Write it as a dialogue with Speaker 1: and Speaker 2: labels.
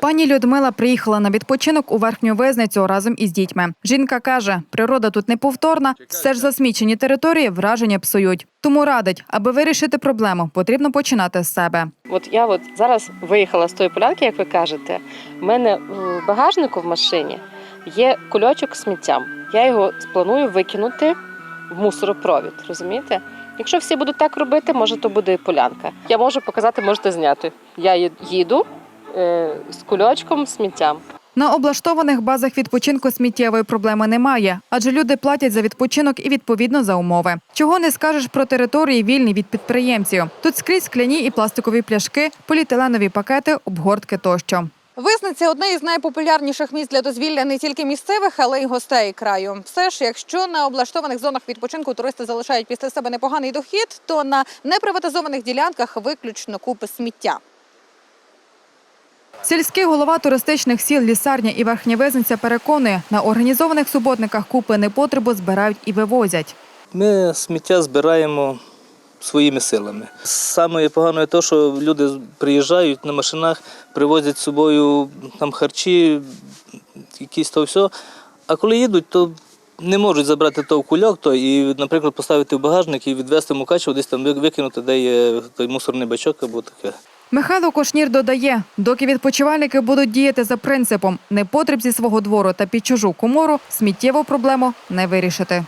Speaker 1: Пані Людмила приїхала на відпочинок у верхню визницю разом із дітьми. Жінка каже, природа тут неповторна, все ж засмічені території враження псують. Тому радить, аби вирішити проблему, потрібно починати з себе.
Speaker 2: От я от зараз виїхала з тої полянки, як ви кажете. У мене в багажнику в машині є кульочок сміттям. Я його планую викинути в мусоропровід. Розумієте? Якщо всі будуть так робити, може то буде і полянка. Я можу показати, можете зняти. Я їду з кульочком з сміттям.
Speaker 1: На облаштованих базах відпочинку сміттєвої проблеми немає, адже люди платять за відпочинок і відповідно за умови. Чого не скажеш про території вільні від підприємців. Тут скрізь скляні і пластикові пляшки, поліетиленові пакети, обгортки тощо.
Speaker 3: Висниця одне із найпопулярніших місць для дозвілля не тільки місцевих, але й гостей краю. Все ж, якщо на облаштованих зонах відпочинку туристи залишають після себе непоганий дохід, то на неприватизованих ділянках виключно купи сміття.
Speaker 1: Сільський голова туристичних сіл Лісарня і Верхня Визниця переконує, на організованих суботниках купи непотребу збирають і вивозять.
Speaker 4: Ми сміття збираємо своїми силами. Саме погано те, що люди приїжджають на машинах, привозять з собою там харчі, якісь то все. А коли їдуть, то не можуть забрати той кульок то і, наприклад, поставити в багажник і відвезти в Мукачево, десь там викинути, де є той мусорний бачок або таке.
Speaker 1: Михайло Кошнір додає, доки відпочивальники будуть діяти за принципом непотріб зі свого двору та під чужу комору, сміттєву проблему не вирішити.